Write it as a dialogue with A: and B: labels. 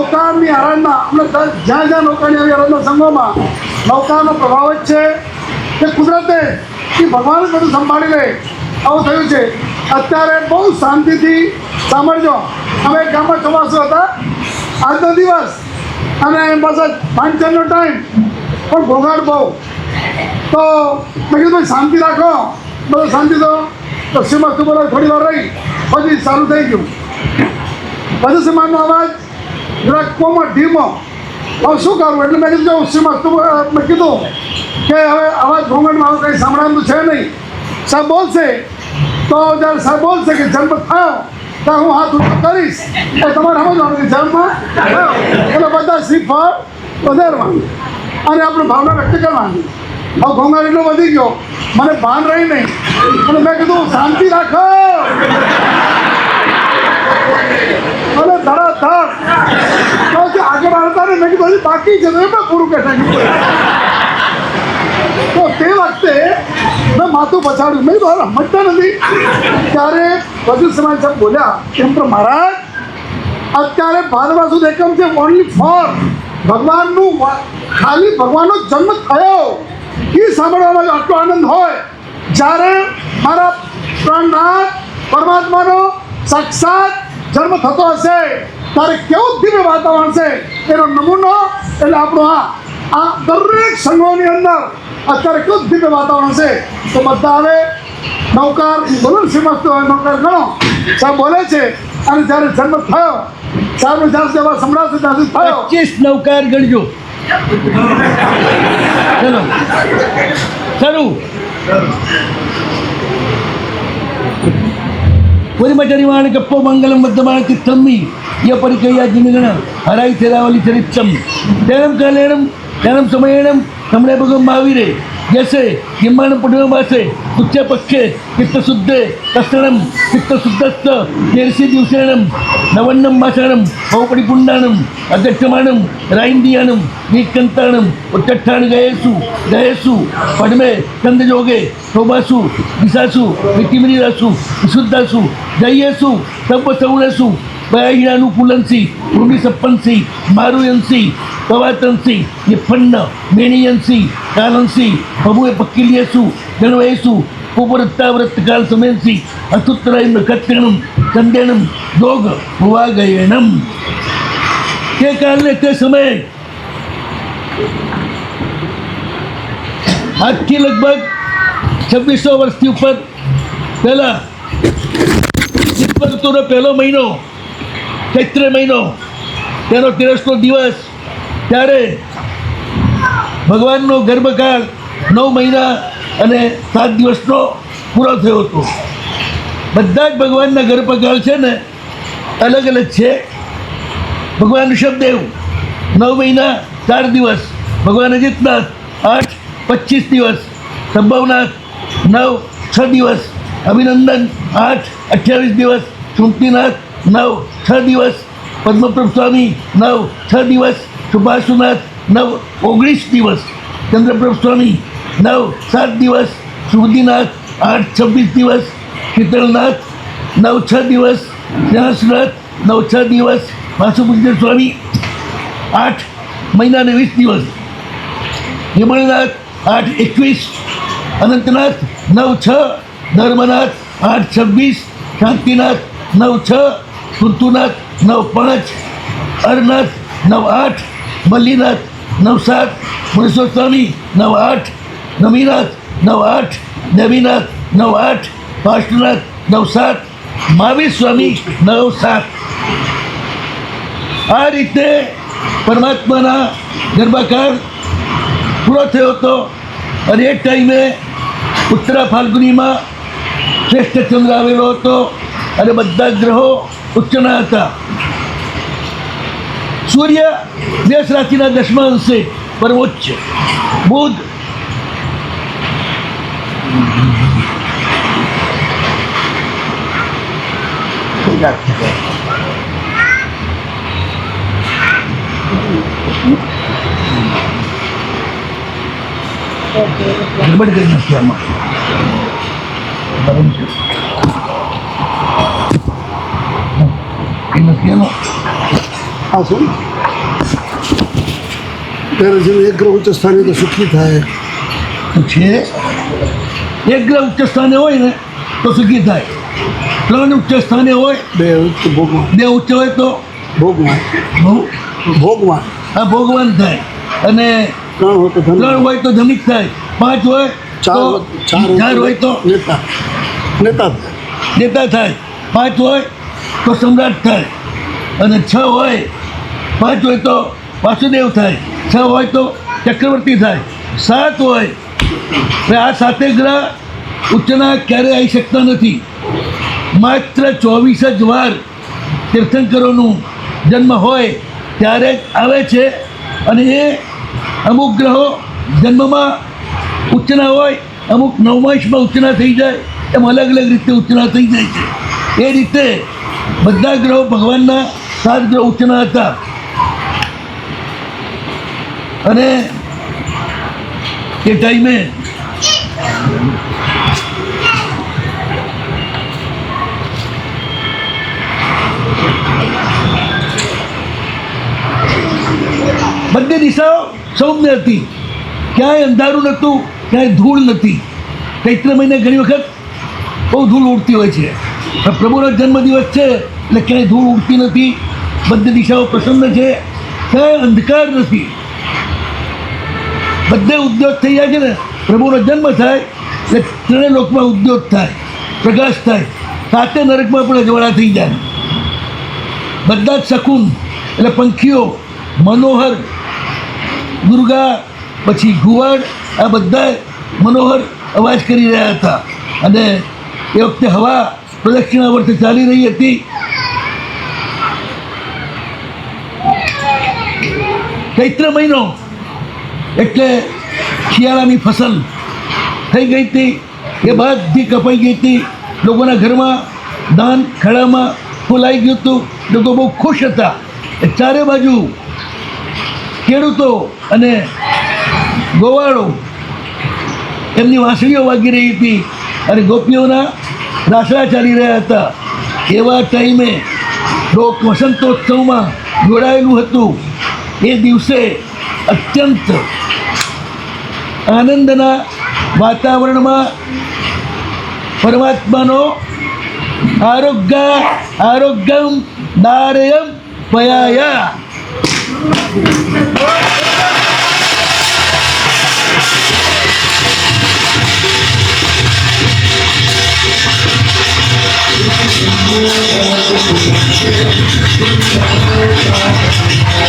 A: નૌકાની આરાધના આપણે જ્યાં જ્યાં નૌકાની આવી આરાધના સંઘોમાં નૌકાનો પ્રભાવ જ છે કે કુદરતે કે ભગવાન જ બધું સંભાળી લે આવું થયું છે. અત્યારે બહુ શાંતિથી સાંભળજો. અમે ગામમાં ચોમાસું હતા. આજનો દિવસ અને બસ પાંચનો ટાઈમ પણ ઘોઘાટ બહુ. તો મેં કીધું, ભાઈ, શાંતિ રાખો. બધું શાંતિ તો શ્રીમસ્તુ બોલો થોડી વાર રહી. પછી સારું થઈ ગયું. પછી સમાજનો અવાજ જરાક કોમો ધીમો. હવે શું કરવું? એટલે મેં કીધું શ્રીમસ્તુ મેં કીધું કે હવે આવા ઘોંઘટ આવું કંઈ સાંભળવાનું છે નહીં. સાહેબ બોલશે. તો જ્યારે સાહેબ બોલશે કે જન્મ થયો ત્યારે હું હાથ ઊંચો કરીશ. એ તમારે સમજવાનું કે જન્મ એટલે બધા શ્રીફળ વધારવાનું. અને આપણે ભાવના વ્યક્ત કરવાની. હવે ઘોંઘાટ એટલો વધી ગયો. મને ભાન રહી નહીં. અને મેં કીધું, શાંતિ રાખો. અને ધડાધડ તો કે આગળ આવતા ને મેં કીધું બાકી છે, તો એમને પૂરું કરી તો તે વખતે મેં માથું પછાડ્યું. મેં બહાર સમજતા નથી. ત્યારે વજુ સમાજ સાહેબ બોલ્યા કેમ તો મહારાજ, અત્યારે ભારતવાસુ એકમ છે ઓનલી ફોર ભગવાનનું ખાલી ભગવાનનો જન્મ થયો. એ સાંભળવામાં આટલો આનંદ હોય. જ્યારે મારા પ્રાણનાથ પરમાત્માનો સાક્ષાત જન્મ થતો હશે, ત્યારે કેવું દિવ્ય વાતાવરણ છે એનો નમૂનો, એટલે આપણો આ આ દરેક સંઘોની અંદર અત્યારે કેવું દિવ્ય વાતાવરણ છે. તો બધા આવે નૌકાર, બોલો ને હોય નૌકાર ગણો. સાહેબ બોલે છે, અને જ્યારે જન્મ થયો સાહેબ જ્યાં અવાજ સંભળાશે ત્યાં સુધી થયો.
B: પચીસ નૌકાર ગણજો. ચલો. ഒരുമറ്ററിവാണ് കപ്പമംഗലം ബദ്ധമാക്കി തമ്മി എപ്പടി കയ്യാജിനുകണ അരായി തേരാവലി ചരിത്രം ധ്യാനം കാലേണം ധ്യാനം സമയണം നമ്മുടെ മുഖം മാവീരെ യെസ് ഇമ്മാനം പുണ്യമാസേ ઉચ્ચ પક્ષે ચિત્ત શુદ્ધે તસ્તણમ ચિત્ત શુદ્ધસ્થ તેરસી દિવસેણમ નવન્નમ માસણમ બહુપડી પુંડાણમ અધ્યક્ષમાણમ રાઇન્દિયાણમ નીકંતાણમ ઉચ્ચઠ્ઠાણ ગયેસુ ગયેસુ પડમે ચંદજોગે શોભાસુ દિશાસુ વિતિમિનિરાસુ વિશુદ્ધાસુ જયેસુ સબ્બ સૌણસુ બયાહીણાનુકૂલંસી ભૂમિ સપ્પંસી મારુયંસી પવાતંસી નિફન્ન મેણિયંસી કાલંસી પક્કી પક્કિલિયસુ ગણવયસુ ઉપરત્તાવ્રતકાલ સમયંસી અસુત્રાય નખત્રિણમ ચંદેણમ યોગ ભુવાગયણમ તે કાલને તે સમયે આજથી લગભગ છવ્વીસો વર્ષથી ઉપર પહેલાં શીત ઋતુનો પહેલો મહિનો ચૈત્ર મહિનો તેનો તેરસનો દિવસ ત્યારે ભગવાનનો ગર્ભકાળ નવ મહિના અને સાત દિવસનો પૂરો થયો હતો. બધા જ ભગવાનના ગર્ભકાળ છે ને, અલગ અલગ છે. ભગવાન ઋષભદેવ નવ મહિના, ચાર દિવસ. ભગવાન અજીતનાથ, આઠ, પચીસ દિવસ. સંભવનાથ, નવ, છ દિવસ. અભિનંદન, આઠ, અઠ્યાવીસ દિવસ. ચૂંટણીનાથ નવ, છ દિવસ. પદ્મપ્રભ સ્વામી નવ, છ દિવસ. સુભાષુનાથ, નવ, ઓગણીસ દિવસ. ચંદ્રપ્રભ સ્વામી નવ સાત દિવસ સુબુદ્ધિનાથ આઠ છવ્વીસ દિવસ શીતળનાથ નવ છ દિવસ સ્નેહસનાથ નવ છ દિવસ વાસુપુજ્ય સ્વામી આઠ મહિના અને વીસ દિવસ યમણનાથ આઠ એકવીસ અનંતનાથ નવ છ ધર્મનાથ આઠ છવ્વીસ શાંતિનાથ નવ છ કુંતુનાથ નવ પાંચ અરનાથ નવ આઠ મલ્લીનાથ નવ સાત મુનેશ્વર સ્વામી નવ આઠ નમીનાથ નવ આઠ દેવીનાથ નવ આઠ પાષ્ટનાથ નવ સાત મહાવીર સ્વામી નવ સાત આ રીતે પરમાત્માના ગર્ભાકાળ પૂરો થયો હતો અને એ ટાઈમે ઉત્તરા ફાલ્ગુનીમાં શ્રેષ્ઠ ચંદ્ર આવેલો હતો અને બધા ગ્રહો ઉચ્ચના હતા સૂર્ય મેષ રાશિના દસમા અંશે પરમોચ્ચ બુધ ગડબડ કરી નાખી આમાં. બરાબર છે? નથી એનો
A: આ શું? ત્યારે જેને એક ગ્રહ ઉચ્ચ સ્થાને તો સુખી થાય.
B: છે એક ગ્રહ ઉચ્ચ સ્થાને હોય ને તો સુખી થાય. ત્રણ ઉચ્ચ સ્થાને હોય
A: બે ઉચ્ચ ભોગવાન.
B: બે ઉચ્ચ હોય તો?
A: ભોગવાન. ભોગવાન.
B: આ ભોગવાન થાય. અને
A: ત્રણ હોય તો
B: ત્રણ હોય તો ધનિક થાય. પાંચ હોય
A: ચાર ચાર
B: હોય તો?
A: નેતા. નેતા થાય.
B: નેતા થાય. પાંચ હોય તો સમ્રાટ થાય. અને છ હોય પાંચ હોય તો વાસુદેવ થાય. છ હોય તો ચક્રવર્તી થાય. સાત હોય આ સાતે ગ્રહ ઉચ્ચના ક્યારે આવી શકતા નથી. માત્ર ચોવીસ જ વાર તીર્થંકરોનું જન્મ હોય ત્યારે જ આવે છે અને એ અમુક ગ્રહો જન્મમાં ઉચ્ચના હોય, અમુક નવમાંશમાં ઉચ્ચના થઈ જાય, એમ અલગ અલગ રીતે ઉચ્ચના થઈ જાય છે. એ રીતે બધા ગ્રહો ભગવાનના સાત ગ્રહ ઉચ્ચના હતા. અને એ ટાઈમે બંને દિશાઓ સૌમ્ય હતી. ક્યાંય અંધારું નહોતું, ક્યાંય ધૂળ નથી ચૈત્ર મહિને ઘણી વખત બહુ ધૂળ ઉડતી હોય છે. પ્રભુનો જન્મદિવસ છે એટલે ક્યાંય ધૂળ ઉડતી નથી. બંને દિશાઓ પ્રસન્ન છે, ક્યાંય અંધકાર નથી. બધે ઉદ્યોગ થઈ જાય છે ને, પ્રભુનો જન્મ થાય એટલે ત્રણેય લોકમાં ઉદ્યોગ થાય, પ્રકાશ થાય. સાતે નરકમાં પણ અજવાળા થઈ જાય. બધા જ શકુન, એટલે પંખીઓ, મનોહર, દુર્ગા, પછી ઘુવડ, આ બધા મનોહર અવાજ કરી રહ્યા હતા. અને એ વખતે હવા પ્રદક્ષિણા વર્ષે ચાલી રહી હતી. ચૈત્ર મહિનો એટલે શિયાળાની ફસલ થઈ ગઈ હતી, એ બધી કપાઈ ગઈ હતી. લોકોના ઘરમાં ધાન ખડામાં ફૂલાઈ ગયું હતું. લોકો બહુ ખુશ હતા. એ ચારે બાજુ ખેડૂતો અને ગોવાળો એમની વાંસળીઓ વાગી રહી હતી અને ગોપીઓના રાસડા ચાલી રહ્યા હતા. એવા ટાઈમે લોક વસંતોત્સવમાં જોડાયેલું હતું. એ દિવસે અત્યંત આનંદના વાતાવરણમાં પરમાત્માનો આરોગ્ય આરોગ્યમ દારયમ પયાયા